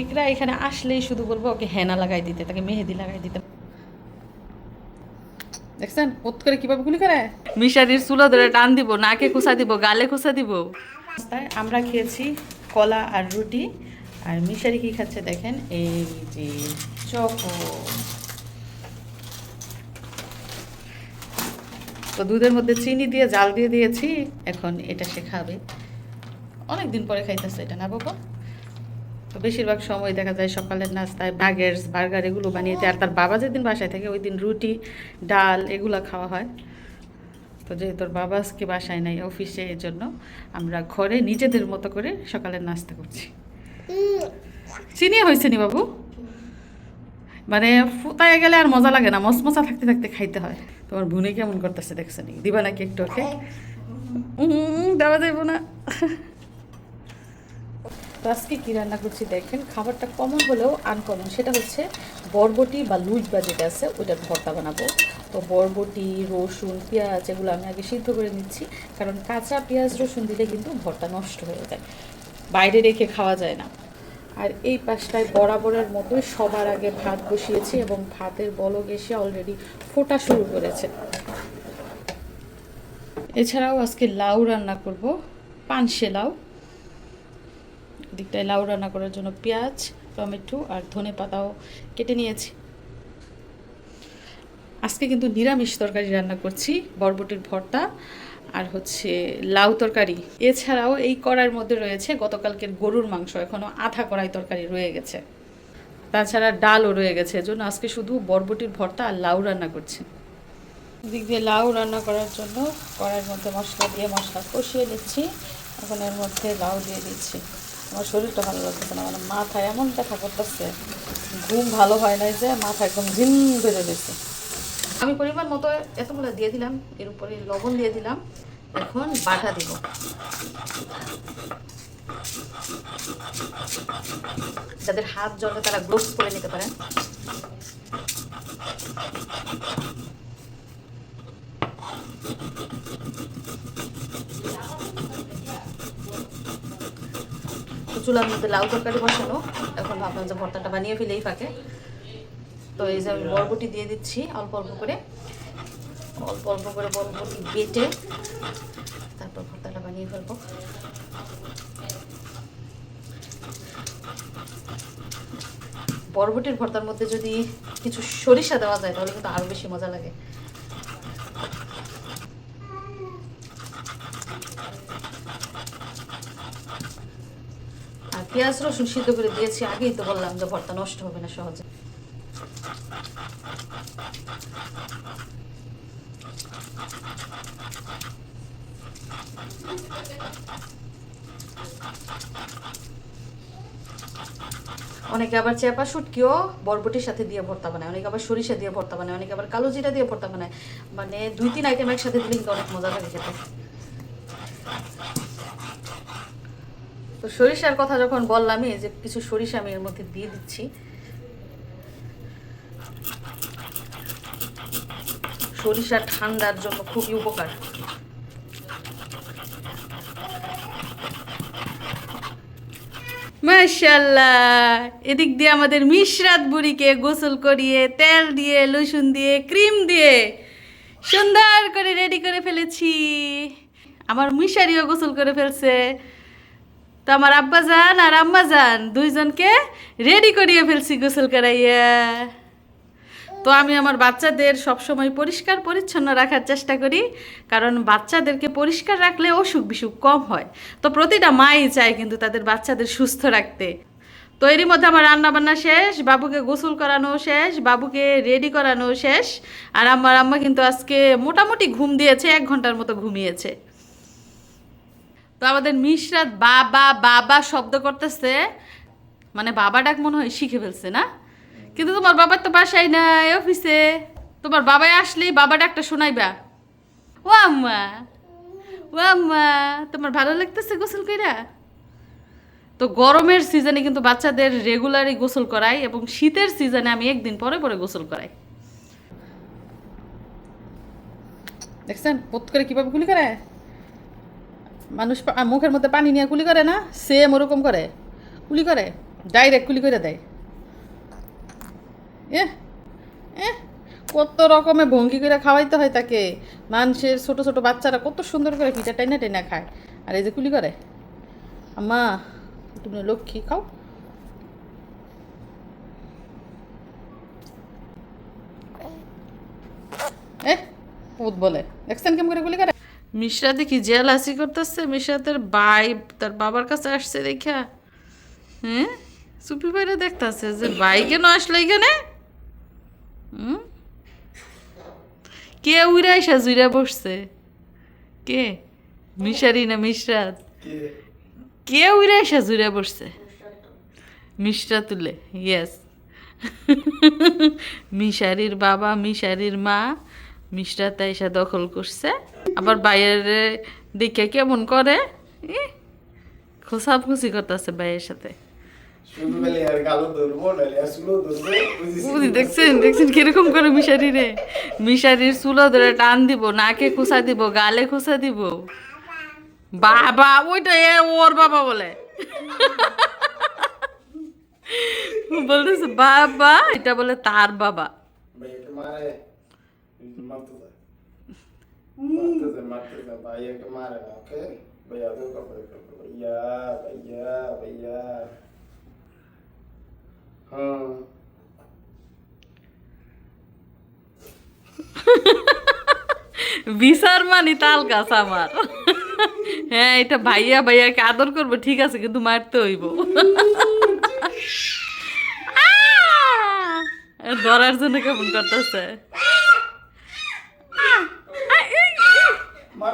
ইকরা এখানে আসলেই শুধু বলব ওকে হেনা লাগাই দিতে তাকে মেহেদি লাগাই দিতে। দেখছেন? পোত করে কীভাবে গুলি করে? মিশারির চুলো ধরে টান দিব নাকে খুসা দিব গালে খুসা দিব। আমরা খেয়েছি কলা আর রুটি আর মিশারি কি খাচ্ছে দেখেন? এই যে চকো। তো দুধের মধ্যে চিনি দিয়ে জাল দিয়ে দিয়েছি এখন এটা সে খাবে। অনেক দিন পরে খাইতেছে এটা না বাবা? তো বেশিরভাগ সময় দেখা যায় সকালের নাস্তায় বাগেরস, বার্গার এগুলো বানিয়ে দেয়। আর তার বাবা যেদিন বাসায় থাকে, ওই দিন রুটি, ডাল এগুলো খাওয়া হয়। তো যেহেতু তোর বাবা আজকে বাসায় নাই অফিসে, এই জন্য আমরা ঘরে নিজেদের মতো করে সকালের নাস্তা করছি। চিনি হয়েছে নি বাবু? মানে ফুতায় গেলে আর মজা লাগে না মশমশা থাকতে থাকতে খাইতে হয়। তোমার বোনে কেমন করতেছে দেখছ নি? দিবা নাকি একটু ওকে? দেওয়া যাইব না। তো আজকে কী রান্না করছি দেখেন, খাবারটা কমন হলেও আনকমন সেটা হচ্ছে বরবটি বা লুজ বা যেটা আছে, ওইটার ভর্তা বানাবো। তো বরবটি, রসুন, পেঁয়াজ, এগুলো আমি আগে সিদ্ধ করে নিচ্ছি, কারণ কাঁচা পেঁয়াজ, রসুন দিলে কিন্তু ভর্তা নষ্ট হয়ে যায়। বাইরে রেখে খাওয়া যায় না। আর এই পাশটায় বরাবরের মতোই সবার আগে ভাত বসিয়েছি এবং ভাতের বলক এসে অলরেডি ফোটা শুরু করেছে। এছাড়াও আজকে লাউ রান্না করব, পানসে লাউ। দিকটায় লাউ রান্না করার জন্য পেঁয়াজ, টমেটো আর ধনে পাতাও কেটে নিয়েছি। আজকে কিন্তু নিরামিষ তরকারি রান্না করছি, বরবটির ভর্তা আর হচ্ছে লাউ তরকারি। এছাড়াও এই কড়াইয়ের মধ্যে রয়েছে গতকালকের গরুর মাংস এখনও আধা কড়াই তরকারি রয়ে গেছে। তাছাড়া ডালও রয়ে গেছে, এজন্য আজকে শুধু বরবটির ভর্তা আর লাউ রান্না করছি। দিক দিয়ে লাউ রান্না করার জন্য কড়াইয়ের মধ্যে মশলা দিয়ে মশলা কষিয়ে নিচ্ছি, এখন এর মধ্যে লাউ দিয়ে দিচ্ছি। আমার শরীরটা ভালো লাগতেছে না মানে মাথায় এমন ব্যথা করতেছে, ঘুম ভালো হয় নাই যে মাথা একদম ঝিম বেড়ে গেছে আমি পরিমাণ মতো এতগুলো দিয়ে দিলাম, এর উপরে লবণ দিয়ে দিলাম, এখন বাটা দিব। যাদের হাত জলে তারা গ্লোভস করে নিতে পারেন। চুলার মধ্যে লাউ তরকারি বসানো। এখন ভাবলাম যে ভর্তাটা বানিয়ে ফেলেই ফাঁকে। তো এই যে আমি বরবটি দিয়ে দিচ্ছি অল্প অল্প করে। অল্প অল্প করে বরবটি বেটে তারপর ভর্তাটা বানিয়ে ফেলব। বরবটির ভর্তার মধ্যে যদি কিছু সরিষা দেওয়া যায় তাহলে কিন্তু আরও বেশি মজা লাগে। পেঁয়াজ, রসুন সিদ্ধ করে দিয়েছি, আগেই তো বললাম যে ভর্তা নষ্ট হবে না সহজে। অনেকে আবার চেপা শুটকিও বরবটির সাথে দিয়ে ভর্তা বানায়, অনেকে আবার সরিষা দিয়ে ভর্তা বানায়, অনেকে আবার কালো জিরা দিয়ে ভর্তা বানায়। মানে দুই, তিন আইটেম একসাথে দিলে কিন্তু অনেক মজা লাগে খেতে। তো সরিষার কথা যখন বললামই যে কিছু সরিষা আমি এর মধ্যে দিয়ে দিচ্ছি। সরিষা ঠান্ডার জন্য খুবই উপকার। মাশাল্লাহ এদিক দিয়ে আমাদের মিশরাত বুড়িকে গোসল করিয়ে, তেল দিয়ে, লসুন দিয়ে, ক্রিম দিয়ে সুন্দর করে রেডি করে ফেলেছি। আমার মিশারিও গোসল করে ফেলছে। তো আমার আব্বা যান আর আম্মা যান, দুইজনকে রেডি করিয়ে ফেলছি গোসল করাইয়া। তো আমি আমার বাচ্চাদের সবসময় পরিষ্কার পরিচ্ছন্ন রাখার চেষ্টা করি, কারণ বাচ্চাদেরকে পরিষ্কার রাখলে অসুখ বিসুখ কম হয়। তো প্রতিটা মাই চায় কিন্তু তাদের বাচ্চাদের সুস্থ রাখতে। তো এরই মধ্যে আমার রান্না বান্না শেষ, বাবুকে গোসল করানো শেষ, বাবুকে রেডি করানো শেষ, আর আমার আম্মা কিন্তু আজকে মোটামুটি ঘুম দিয়েছে, এক ঘণ্টার মতো ঘুমিয়েছে। তো আমাদের মিশরাত বাবা বাবা শব্দ করতেছে। মানে বাবা ডাক মনে হয় শিখে ফেলছে না? কিন্তু তোমার বাবার তো বাসায় নাই, অফিসে। তোমার বাবাই আসলেই বাবা ডাকটা শোনাইবা। ও আম্মা ও আম্মা, তোমার ভালো লাগতেছে গোসল কইরা? তো গরমের সিজনে কিন্তু বাচ্চাদের রেগুলারই গোসল করাই এবং শীতের সিজনে আমি একদিন পরে পরে গোসল করাই। দেখছেন? পোত করে কীভাবে গুলি করে? মানুষ মুখের মধ্যে পানি নিয়ে কুলি করে না সেম ওরকম করে। কুলি করে ডাইরেক্ট কুলি করে দেয়। এ কত রকমের ভঙ্গি করে খাওয়াইতে হয় তাকে। মানুষের ছোট ছোট বাচ্চারা কত সুন্দর করে পিঠা টাইনা টাইনা খায়। আর এই যে কুলি করে, আম্মা, তুমি লক্ষ্মী, খাও। এ বলে। দেখছেন কেমন করে গুলি করে? মিশ্রা দেখি জেলাসি করতেছে মিশ্রাতের ভাই তার বাবার কাছে আসছে দেখা। হ্যাঁ? সুপি বাইরে দেখতেছে যে ভাই কেন আসলো এখানে? হুম? কে উইরা এসা জুইরা বসছে? কে? মিশারি না মিশরাত? কে? উইরা এসা জুইরা বসছে? মিশরা তুলে ইয়েস মিশারির বাবা মিশারির মা মিশরাতে এসে দখল করছে। আবার বাইরে দেখে কেমন করে খোসাখুসি করতেছে ভাইয়ের সাথে। দেখছেন দেখছেন কীরকম করে মিশারি রে? মিশারির চুলো ধরে টান দিব নাকে খুসা দিব গালে খুসা দিব। বাবা ওইটা ওর বাবা বলে। বলতেছে বাবা এটা বলে তার বাবা। মারতে যায় মারতে যায় মারতে যায় ভাইয়াকে মারে না ওকে ভাইয়া তো কাপড় কাপড় ভাইয়া ভাইয়া ভাইয়া হ্যাঁ বিচার মানি তাল গাছ আমার হ্যাঁ এটা ভাইয়া ভাইয়াকে আদর করব ঠিক আছে কিন্তু মারতে হইব। ধরার জন্য কেমন করতেছে মারামারি করে থাক থাক